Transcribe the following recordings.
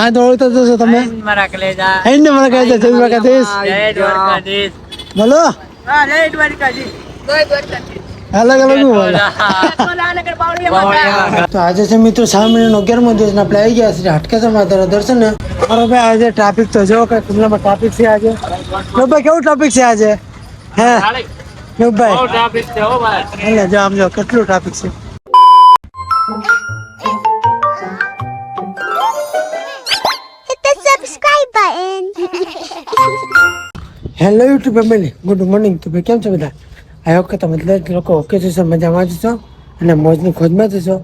હા તો ઓળખતો જ તમે. મારા કલેજા છે જય દ્વારકાધીશ. જય દ્વારકાધીશ. બોલો. હા જય દ્વારકાધીશ. અલગ અલગ. તો આજે છે મિત્રો શ્રાવણ મહિનાનો અગિયારમો દિવસ ને આપણે આવી ગયા છે હાટકેશ્વર માતાના દર્શન. મારો ભાઈ આજે ટ્રાફિક તો જો કે ખુલ્લામાં ટ્રાફિક છે આજે? નો ભાઈ કેવું ટ્રાફિક છે આજે? હે? નો ભાઈ ટ્રાફિક છે હો ભાઈ. એટલે જો આમ જો કેટલું ટ્રાફિક છે? Hello YouTube family good morning તો ભાઈ કેમ છો બધા? આ વખતે તમે બધા લોકો ઓકે જશો મજામાં જશો અને મોજની ખોજમાં જશો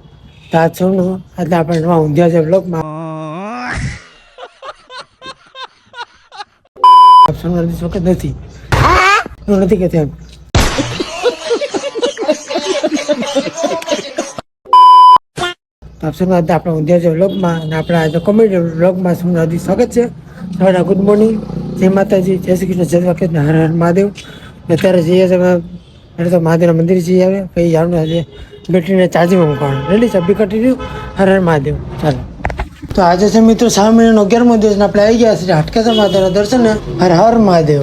તો છો ને આજે આપણે નવા ઊંધિયા છે બ્લોગમાં આપ વખત નથી. નથી કહેતી એમ. આપ સૌનું આજે આપણે ઊંધિયા છે બ્લોગમાં અને આપણે આજે કોમેડી બ્લોગમાં સૌનું હાર્દિક સ્વાગત છે. સવારના ગુડ મોર્નિંગ જય માતાજી, જય શ્રી કૃષ્ણ, જય વાકેત હર હર મહાદેવ. અત્યારે જઈએ એટલે તો મહાદેવના મંદિર જઈએ આવે પછી જવાનું આજે બેટરીને ચાર્જિંગમાં મૂકવાનું. રેડી છે બી રહ્યું હર હર મહાદેવ. ચાલો. તો આજે છે મિત્રો શ્રાવણ મહિનાનો અગિયારમો દિવસ આપણે આવી ગયા છીએ હાટકેશ્વર માતાના દર્શન. હર હર મહાદેવ.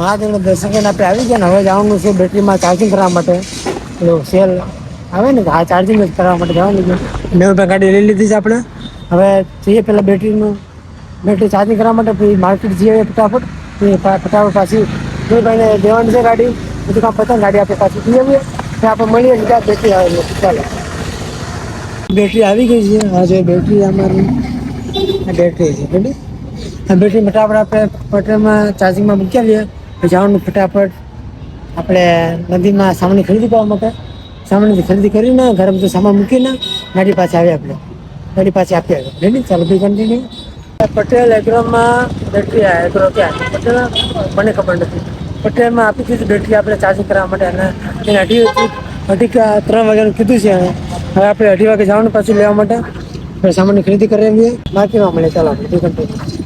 મહાદેવના દર્શન કરીને આપણે આવી ગયા ને, હવે જવાનું છે બેટરીમાં ચાર્જિંગ કરવા માટે. સેલ. આવે ને આ ચાર્જિંગ જ કરવા માટે જવાનું છે. નેવું રૂપિયા ગાડી લઈ લીધી છે આપણે. હવે જઈએ પહેલાં બેટરીનું, બેટરી ચાર્જિંગ કરવા માટે, પછી માર્કેટ જઈએ ફટાફટ. ફટાફટ પાછી ભાઈને દેવાની છે ગાડી બધું કામ પતંગ ગાડી આપણે પાછી જઈ આવીએ. તો આપણે મળીએ ને, ત્યાં બેટરી આવે ચાલો. બેટરી આવી ગઈ છે. હા જો બેટરી અમારી, આ બેટરી છે બેટરી આ બેટરી ફટાફટ આપણે પટેલમાં ચાર્જિંગમાં મૂકી આવીએ. પછી જવાનું ફટાફટ. આપણે નદીમાં સામાન ખરીદી કરવા માટે. સામાનની ખરીદી કરીને ઘરે બધું સામાન મૂકીને ગાડી પાછા આવીએ આપણે. ગાડી પાછી આપી આવ્યા. રેડી ચાલો બી કન્ટિન્યુ પટેલ એગ્રોમાં બેટરી એગ્રો ક્યાં? પટેલ? મને ખબર નથી. પટેલમાં આપી દીધી બેટરી આપણે ચાર્જિંગ કરવા માટે અને એને અઢી અઢી ત્રણ વાગ્યાનું કીધું છે હવે આપણે અઢી વાગે જવાનું પાછું લેવા માટે. સામાનની ખરીદી કરી આવીએ. માર્કેટમાં મળે ચાલો આપણે કન્ટિન્યુ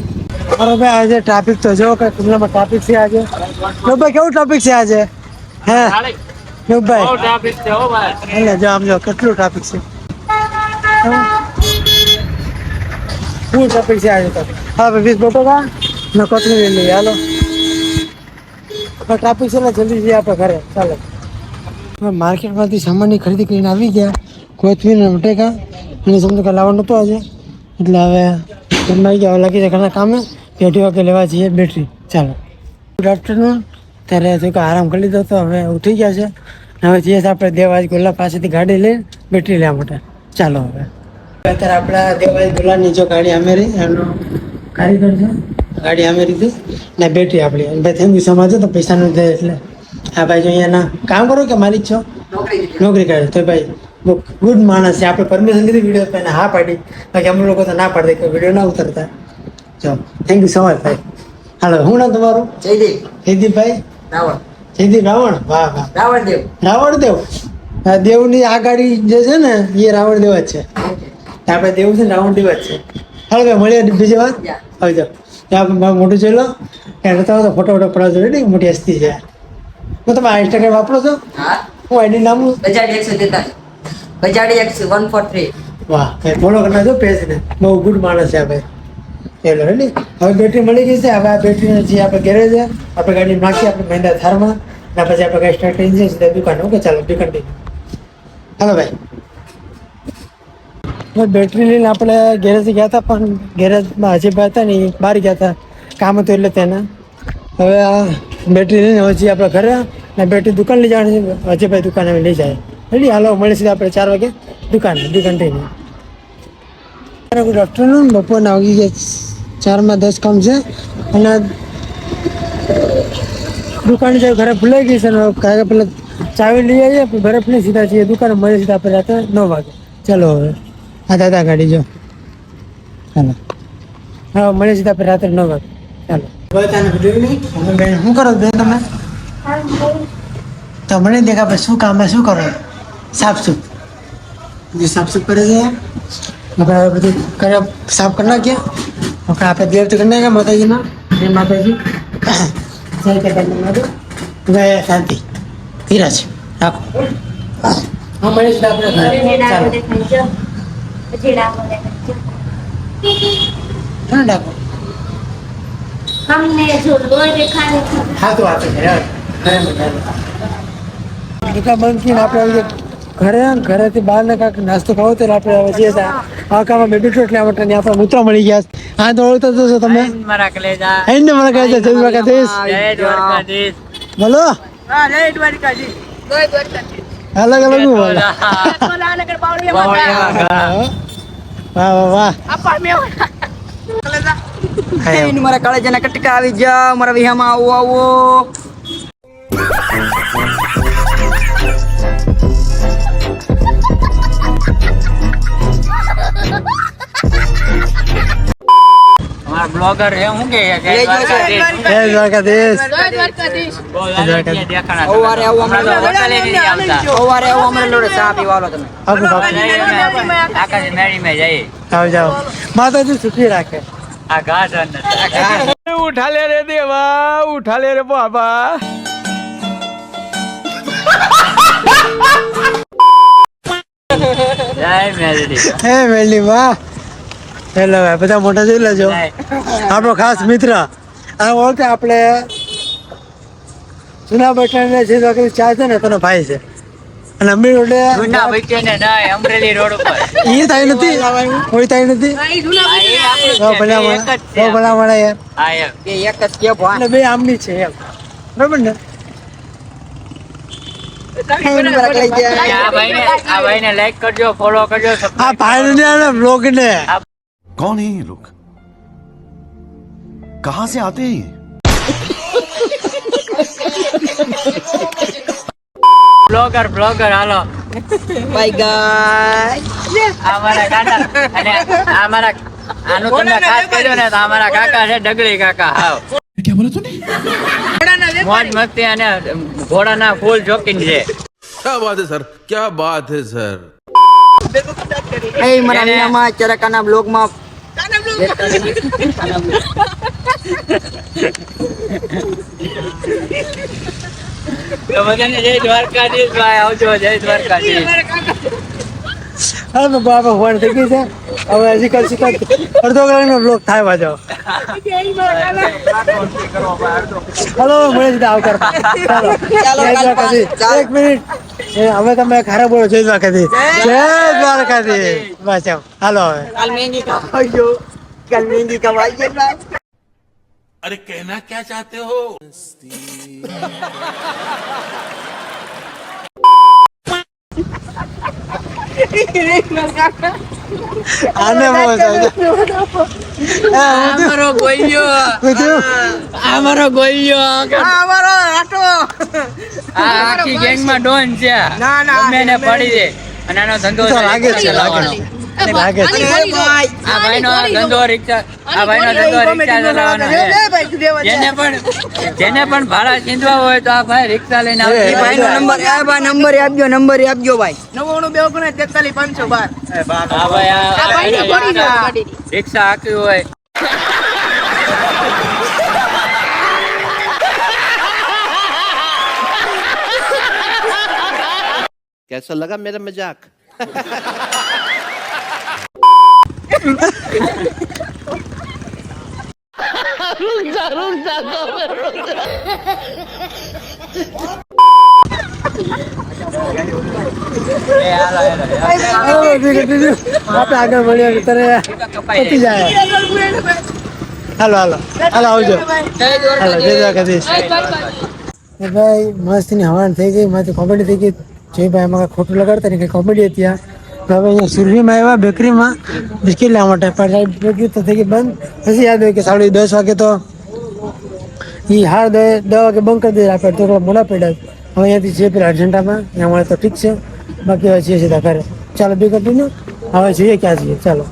મારો ભાઈ આજે ટ્રાફિક તો જો કે ખુલ્લામાં ટ્રાફિક છે આજે. ભાઈ કેવું ટ્રાફિક છે આજે? હે? નો બહુ ભાઈ ટ્રાફિક છે હો ભાઈ. એટલે જો આમ જો કેટલું ટ્રાફિક છે? શું ટ્રાફિક છે આજે તો? હા ભાઈ વીસ બટોકા ને કોથળી લઈ લઈએ હાલો. ટ્રાફિક છે ને જલ્દી જઈએ આપણે ઘરે ચાલો. હવે માર્કેટમાંથી સામાનની ખરીદી કરીને આવી ગયા. કોથમીર ને બટેકા. અને સમજો કે લાવવાનું નહોતું આજે. એટલે હવે ઘરમાં આવી ગયા હવે લાગી છે ઘણા કામે. પેઢી વાગે લેવા જઈએ બેટરી. ચાલો. ગુડ આફ્ટરનૂન ત્યારે શું કે આરામ કરી લીધો તો હવે ઉઠી ગયા છે. હવે જઈએ આપણે દેવાજ ગોલા પાસેથી ગાડી લઈને બેટરી લેવા માટે. ચાલો હવે. અત્યારે આપણા દેવાજ ગોલાની જો ગાડી અમેરી એનો કારીગર છે. ગાડી અમે રીધી ને બેટરી આપણી. અને ભાઈ થેન્ક યુ સો મચ તો પૈસાનું દે એટલે. હા ભાઈ જો અહીંયાના કામ કરો કે માલિક છો? નોકરી કરે. તો ભાઈ ગુડ માણસ છે. આપણે પરમિશન લીધી વીડિયો પહેલા હા પાડી. બાકી અમુક લોકો તો ના પાડે કે વીડિયો ના ઉતરતા. જો થેન્ક યુ સો મચ ભાઈ. હાલો હું ના તમારું? જયદીપ. જયદીપભાઈ? રાવણ. જયદીપ રાવણ? વાહ વાહ. રાવણ દેવ રાવણ દેવ દેવની આ ગાડી જે છે ને એ રાવણ દેવ જ છે. આપણે દેવ છે રાવણ દેવ જ છે. હાલો ભાઈ મળીએ બીજી વાત આવજો ત્યાં મોટું જોઈ લો ત્યાં તો ફોટો ફોટો પડાવજો રેડી મોટી હસ્તી છે. હું તમે આ ઇન્સ્ટાગ્રામ વાપરો છો? હા. હું આઈડી નામ બજાડી એકસો તેતાલીસ. એકસો વન ફોર થ્રી. વાહ ફોલો કરી નાખજો પેજ ને. બહુ ગુડ માણસ છે આ ભાઈ. ચલો રેડી? હવે બેટરી મળી ગઈ છે. હવે આ બેટરી જે આપણે ગેરેજ છે, આપણે ગાડી નાખી, આપણે મહિન્દ્રા થારમાં. ને પછી આપણે ગાડી સ્ટાર્ટ કરી જઈએ દુકાન. ઓકે, ચાલો બી. કન્ટિન્યુ હાલો, ભાઈ. બેટરી લઈને આપણે ગેરેજ ગયા હતા, પણ ગેરેજમાં હજી હતા ને બહાર ગયા હતા. કામ હતું એટલે તેના. હવે આ બેટરી લઈને હજી આપણે ઘરે ને બેટરી દુકાન લઈ જવાની છે. દુકાન અમે લઈ જાય. રેડી? હાલો મળી સીધા આપણે ચાર વાગે. દુકાન બી થઈને. ગુડ આફ્ટરનૂન બપોરના વાગી ગયા ચારમાં દસ કામ છે. અને દુકાન જે ઘરે ભૂલાઈ ગઈ છે ને કાંઈ પેલા ચાવી લઈ આવીએ ઘરે ફરી સીધા છીએ. દુકાને મળી સીધા આપણે રાતે નવ વાગે. ચાલો હવે. આ દાદા ગાડી જો. ચાલો. હા મળે સીધા આપણે રાત્રે નવ વાગે. ચાલો. બેન શું કરો બેન તમે? તો મને દેખા પછી શું કામ શું કરો સાફ સુફ સાફ સૂફ કરે છે? આપણે હવે બધું કર્યા સાફ કરી નાખીએ. આપણે આપણે દેવ તો કરી નાખ્યા માતાજીના જય માતાજી જય કેદારનાથ માતા જય શાંતિ ધીરજ રાખો હા મળીશ તો આપણે ઘરે. ચાલો ના ડાકો हमने जो लोहे दिखाने था હા તો વાંચો ઘરે આવો. ઘરે મજા આવે. દુકાન બંધ ઘરે ઘરેથી બહાર ને કાંઈક નાસ્તો ખાવો તો આપણે હવે જઈએ ત્યાં આ કામમાં બેઠું છું એટલે માટે ત્યાં આપણા મિત્રો મળી ગયા હા તો ઓળખતો તો તમે. મારા કલેજા. મને કહે છે જય દ્વારકાધીશ. જય દ્વારકાધીશ. બોલો. હા જય દ્વારકાધીશ. અલગ અલગ હું બોલો. વાહ વાહ વાહ. મારા કટકા આવી જાઓ મારા વિહામાં આવો આવો. મારા બ્લોગર રે લોડે ચા પીવાલો તમે. આકાશ મેરી મે જઈએ. આવ જાઓ. માતાજી સુખી રાખે. આ ગાઢ ઉઠા લે દેવા ઉઠા લે રે બાબા. જય મેલડી. હે મેલડી વાહ. હેલો ભાઈ. બધા મોટા જોઈ લેજો. આપણો ખાસ મિત્ર. આ ઓળખે આપણે જૂના બટન જે ચા છે ને તેનો ભાઈ છે. અને અમીર રોડે જૂના વચ્ચે ને અમરેલી રોડ ઉપર. એ થાય નથી. કોઈ થાય નથી. ભલા મળે ભલા મળે યાર હા, એમ. કે એક જ કે ભાઈ એટલે બે આમની છે એમ. બરાબર ને? આ ભાઈને આ લાઈક કરજો ફોલો કરજો આ ભાઈ ને બ્લોગ ને. कौन है ये लोग? कहां से आते हैं બ્લોગર બ્લોગર હાલો માય ગાય અમારા કાકા અને અમારા આનું તમને ખાસ કર્યો ને તો અમારા કાકા છે ડગળી કાકા હાવ. ક્યાં બોલો તને મોજ મસ્તી અને ઘોડાના ફૂલ જોકિંગ છે. ક્યાં વાત હે સર? ક્યાં વાત હે સર? એ મારા મીનામાં ચરકાના બ્લોગમાં બધાને જય દ્વારકાધીશ ભાઈ આવજો જય દ્વારકાધીશ હા તો બાપા ફોન થઈ ગઈ છે. હવે હજી શીખ અડધો કલાકનો બ્લોગ થાય પાછો. હલો મળે છે આવકાર ચાલો. કાલ. એક મિનિટ. હવે તમે ખરા બોલો જય દ્વારકાધીશ. જય દ્વારકાધીશ. બસ હાલો હવે. કાલ મહેંગી કમાઈજો કાલ મહેંગી કમાઈજો अरे कहना क्या चाहते हो આને બહુ અમારો ગોઈયો અમારો ગોઈયો અમારો આટો આ આખી ગેંગમાં ડોન છે ના, ના. ગમે એને પડી દે અને આનો ધંધો છે લાગે છે રિક્ષા લાગે ચલાવવાનો. છે લાગે છે ભાઈ આ ભાઈનો આ ધંધો રિક્ષા આ ભાઈનો ધંધો રિક્ષા ચલાવવાનો છે જેને પણ જેને પણ ભાડા ચીંધવા હોય તો આ ભાઈ રિક્ષા લઈને એ આવશે એ ભાઈનો નંબર એ ભાઈ નંબર આપજો નંબર આપજો ભાઈ હા ભાઈ આ- આ ભાઈને રિક્ષા હાંકવી હોય कैसा लगा मेरा मजाक હાલો, ઠીક છે, ઠીક છે. આપણે આગળ મળીએ ત્યારે પતી હાલો. હાલો આવજો. હાલો જય દ્વારકાધીશ. ભાઈ મસ્તની હવાન થઈ ગઈ. મારી કોમેડી થઈ ગઈ. જે ભાઈ એમાં ખોટું લગાડતા ને કંઈ કોમેડી હતી આ? હવે અહીંયા સુરભીમાં આવ્યા, બેકરીમાં. બિસ્કિટ લેવા માટે? પણ બેકરી તો થઈ ગઈ બંધ. પછી યાદ હોય કે સાડી દસ વાગે તો એ હાર દે દસ વાગે બંધ કરી દે આપણે તો મોડા પડ્યા. હવે અહીંયાથી જે પેલા અર્જન્ટામાં, ત્યાં મળે તો ઠીક છે. બાકી હવે છીએ સીધા ઘરે. ચાલો, બી કન્ટિન્યુ હવે જોઈએ ક્યાં જઈએ. ચાલો.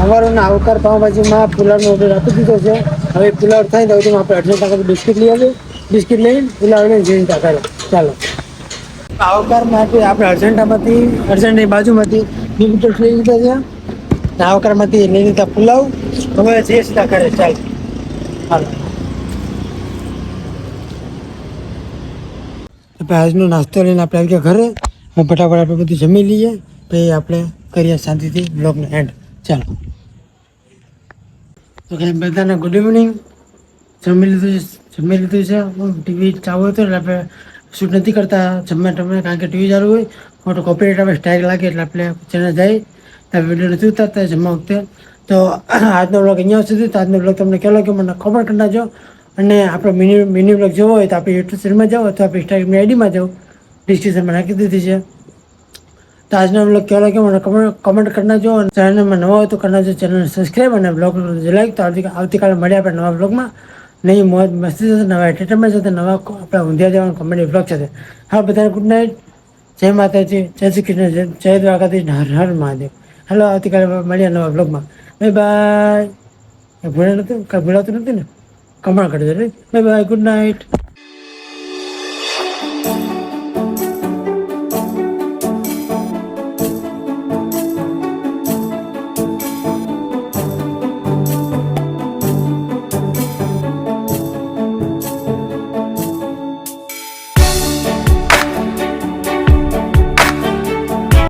મવારોના આવકાર પાઉંભાજીમાં પુલાવનો ઓર્ડર આપી દીધો છે. હવે પુલાવ થાય તો આપણે અર્જન્ટ આગળ બિસ્કિટ લઈ આવીએ. બિસ્કિટ લઈને પુલાવ લઈને જઈને ત્યાં કરે ચાલો. આવકાર માટે આપણે અર્જન્ટામાંથી, અર્જન્ટની બાજુમાંથી બિસ્કિટ લઈ લીધા છે. આવકારમાંથી લઈ લીધા પુલાવ. હવે જે સીધા કરે ચાલ. આજનો નાસ્તો લઈને આપણે આવી ગયા ઘરે. હવે ફટાફટ આપણે બધું જમી લઈએ. પછી આપણે કરીએ શાંતિથી બ્લોગનો એન્ડ ચાલો. તો કે બધાને ગુડ ઇવનિંગ જમી લીધું જમી લીધું છે. ટીવી ચાલુ હતું એટલે આપણે શૂટ નથી કરતા જમવા ટમે, કારણ કે ટીવી ચાલુ હોય. મોટો કોપીરાઇટ આપણે સ્ટ્રાઇક લાગે એટલે આપણે ચેનલ જાય. ત્યાં વીડિયો નથી ઉતારતા જમવા વખતે. તો આજનો બ્લોગ અહીંયા સુધી તો આજનો બ્લોગ તમને કેવો લાગ્યો, મને ખબર કરી નાખજો. અને આપણો મિની મિની બ્લોગ જોવો હોય તો આપણે યુટ્યુબ ચેનલમાં જાઓ અથવા આપણે ઇન્સ્ટાગ્રામની આઈડીમાં જાઓ. ડિસ્ક્રિપ્શનમાં નાખી દીધી છે. તો આજનો બ્લોગ કેવો લાગ્યો, મને કમેન્ટ કમેન્ટ કરી નાખજો. અને ચેનલમાં નવા હોય તો કરી નાખજો. ચેનલને સબસ્ક્રાઈબ અને બ્લોગ લાઈક તો આવતી આવતીકાલે મળ્યા આપણે નવા બ્લોગમાં નહીં, મોજ મસ્તી સાથે નવા એન્ટરટેનમેન્ટ સાથે નવા આપણા ઊંધિયા જવાનું કોમેડી બ્લોગ સાથે. હા, બધાને ગુડ નાઇટ જય માતાજી, જય શ્રી કૃષ્ણ, જય જય દ્વારકાધીશ, હર હર મહાદેવ. હલો, આવતીકાલે મળ્યા નવા બ્લોગમાં બાય બાય ભૂલા નથી કાંઈ ભૂલાતું નથી ને? કમળ કરી દે બાય બાય ગુડ નાઇટ